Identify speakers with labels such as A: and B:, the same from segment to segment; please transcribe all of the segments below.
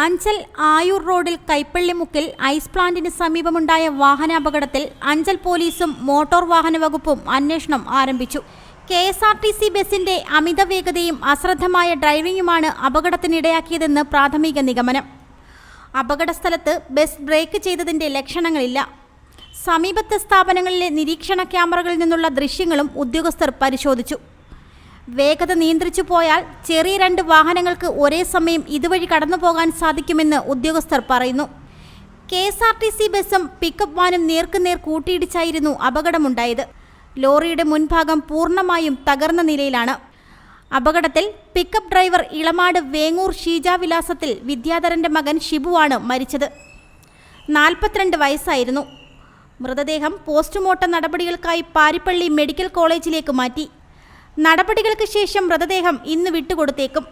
A: അഞ്ചൽ ആയൂർ റോഡിൽ കൈപ്പള്ളിമുക്കിൽ ഐസ് പ്ലാന്റിന് സമീപമുണ്ടായ വാഹനാപകടത്തിൽ അഞ്ചൽ പോലീസും മോട്ടോർ വാഹന വകുപ്പും അന്വേഷണം ആരംഭിച്ചു. K S R T C ബസിന്റെ അമിത വേഗതയും അശ്രദ്ധമായ ഡ്രൈവിംഗുമാണ് അപകടത്തിനിടയാക്കിയതെന്ന് പ്രാഥമിക നിഗമനം. അപകടസ്ഥലത്ത് ബസ് ബ്രേക്ക് ചെയ്തതിന്റെ ലക്ഷണങ്ങളില്ല. സമീപത്തെ സ്ഥാപനങ്ങളിലെ നിരീക്ഷണ ക്യാമറകളിൽ നിന്നുള്ള ദൃശ്യങ്ങളും ഉദ്യോഗസ്ഥർ പരിശോധിച്ചു. വേഗത നിയന്ത്രിച്ചു പോയാൽ ചെറിയ രണ്ട് വാഹനങ്ങൾക്ക് ഒരേ സമയം ഇതുവഴി കടന്നു പോകാൻ സാധിക്കുമെന്ന് ഉദ്യോഗസ്ഥർ പറയുന്നു. K S R T C ബസ്സും പിക്കപ്പ് വാനും നേർക്കുനേർ കൂട്ടിയിടിച്ചായിരുന്നു അപകടമുണ്ടായത്. ലോറിയുടെ മുൻഭാഗം പൂർണമായും തകർന്ന നിലയിലാണ്. അപകടത്തിൽ പിക്കപ്പ് ഡ്രൈവർ ഇളമാട് വേങ്ങൂർ ഷീജ വിലാസത്തിൽ വിദ്യാധരന്റെ മകൻ ഷിബുവാണ് മരിച്ചത്. നാൽപ്പത്തിരണ്ട് വയസ്സായിരുന്നു. മൃതദേഹം പോസ്റ്റ്മോർട്ടം നടപടികൾക്കായി പാരിപ്പള്ളി മെഡിക്കൽ കോളേജിലേക്ക് മാറ്റി. നടപടികൾക്ക് ശേഷം മൃതദേഹം ഇന്ന് വിട്ടുകൊടുത്തേക്കും.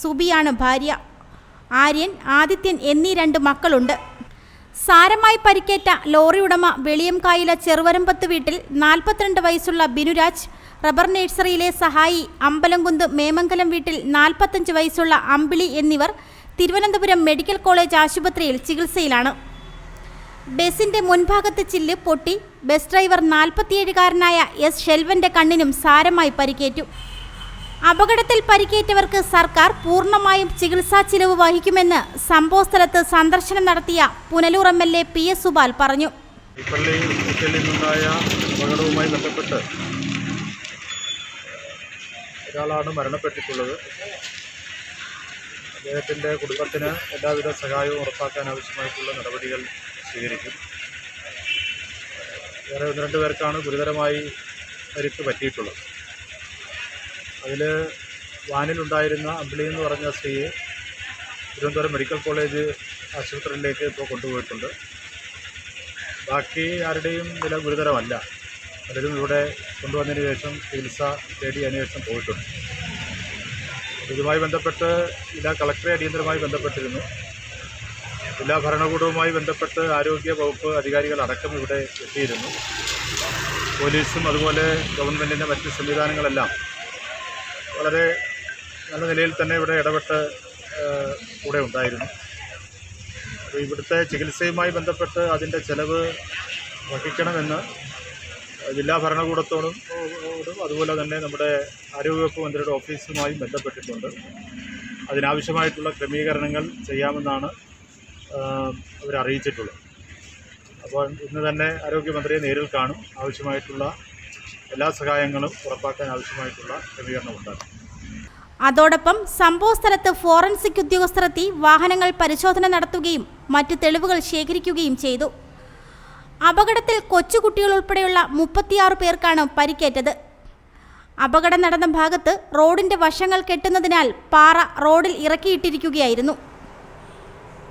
A: സുബിയാണ് ഭാര്യ. ആര്യൻ ആദിത്യൻ എന്നീ രണ്ട് മക്കളുണ്ട്. സാരമായി പരിക്കേറ്റ ലോറി ഉടമ വെളിയംകായില ചെറുവരമ്പത്ത് വീട്ടിൽ നാൽപ്പത്തിരണ്ട് വയസ്സുള്ള ബിനുരാജ് റബ്ബർ നഴ്സറിയിലെ സഹായി അമ്പലംകുന്ത് മേമംഗലം വീട്ടിൽ നാൽപ്പത്തഞ്ച് വയസ്സുള്ള അമ്പിളി എന്നിവർ തിരുവനന്തപുരം മെഡിക്കൽ കോളേജ് ആശുപത്രിയിൽ ചികിത്സയിലാണ്. ബസിന്റെ മുൻഭാഗത്തെ ചില്ല് പൊട്ടി. ബസ് ഡ്രൈവർ നാൽപ്പത്തിയേഴുകാരനായ എസ് ഷെൽവന്റെ കണ്ണിനും സാരമായി പരിക്കേറ്റു. അപകടത്തിൽ പരിക്കേറ്റവർക്ക് സർക്കാർ പൂർണമായും ചികിത്സാ ചിലവ് വഹിക്കുമെന്ന് സംഭവസ്ഥലത്ത് സന്ദർശനം നടത്തിയ Punalur M L A P S Subal പറഞ്ഞു.
B: പള്ളി അപകടവുമായി ബന്ധപ്പെട്ട് മരണപ്പെട്ടിട്ടുള്ളത്. കുടുംബത്തിന് എല്ലാവിധ സഹായവും ഉറപ്പാക്കാൻ ആവശ്യമായിട്ടുള്ള നടപടികൾ സ്വീകരിക്കും. വേറെ ഒന്ന് രണ്ട് പേർക്കാണ് ഗുരുതരമായി പരിക്ക് പറ്റിയിട്ടുള്ളത്. അതിൽ വാനിലുണ്ടായിരുന്ന അമ്പിളി എന്ന് പറഞ്ഞ സ്ത്രീയെ തിരുവനന്തപുരം മെഡിക്കൽ കോളേജ് ആശുപത്രിയിലേക്ക് ഇപ്പോൾ കൊണ്ടുപോയിട്ടുണ്ട്. ബാക്കി ആരുടെയും നില ഗുരുതരമല്ല. പലരും ഇവിടെ കൊണ്ടുവന്നതിന് ശേഷം ചികിത്സ തേടി അന്വേഷണം പോയിട്ടുണ്ട്. ഇതുമായി ബന്ധപ്പെട്ട് ജില്ലാ കളക്ടറെ അടിയന്തരമായി ബന്ധപ്പെട്ടിരുന്നു. ജില്ലാ ഭരണകൂടവുമായി ബന്ധപ്പെട്ട് ആരോഗ്യ വകുപ്പ് അധികാരികൾ അടക്കം ഇവിടെ എത്തിയിരുന്നു. പോലീസും അതുപോലെ ഗവൺമെന്റിന്റെ മറ്റ് സംവിധാനങ്ങളെല്ലാം വളരെ നല്ല നിലയിൽ തന്നെ ഇവിടെ ഇടപെട്ട് കൂടെ ഉണ്ടായിരുന്നു. ഇവിടുത്തെ ചികിത്സയുമായി ബന്ധപ്പെട്ട് അതിന്റെ ചെലവ് വഹിക്കണമെന്ന് ജില്ലാ ഭരണകൂടത്തോടും അതുപോലെ തന്നെ നമ്മുടെ ആരോഗ്യവകുപ്പ് മന്ത്രിയുടെ ഓഫീസുമായും ബന്ധപ്പെട്ടിട്ടുണ്ട്. അതിനാവശ്യമായിട്ടുള്ള ക്രമീകരണങ്ങൾ ചെയ്യാമെന്നാണ് അവർ അറിയിച്ചിട്ടുള്ളത് അപ്പോൾ ഇന്ന് തന്നെ ആരോഗ്യമന്ത്രിയെ നേരിൽ കാണും. ആവശ്യമായിട്ടുള്ള എല്ലാ സഹായങ്ങളും ഉറപ്പാക്കാൻ ആവശ്യമായിട്ടുള്ള ക്രമീകരണം ഉണ്ടാകും.
A: അതോടൊപ്പം സംഭവസ്ഥലത്ത് ഫോറൻസിക് ഉദ്യോഗസ്ഥരെത്തി വാഹനങ്ങൾ പരിശോധന നടത്തുകയും മറ്റ് തെളിവുകൾ ശേഖരിക്കുകയും ചെയ്തു. അപകടത്തിൽ കൊച്ചുകുട്ടികൾ ഉൾപ്പെടെയുള്ള മുപ്പത്തിയാറ് പേർക്കാണ് പരിക്കേറ്റത്. അപകടം നടന്ന ഭാഗത്ത് റോഡിന്റെ വശങ്ങൾ കെട്ടുന്നതിനാൽ പാറ റോഡിൽ ഇറക്കിയിട്ടിരിക്കുകയായിരുന്നു.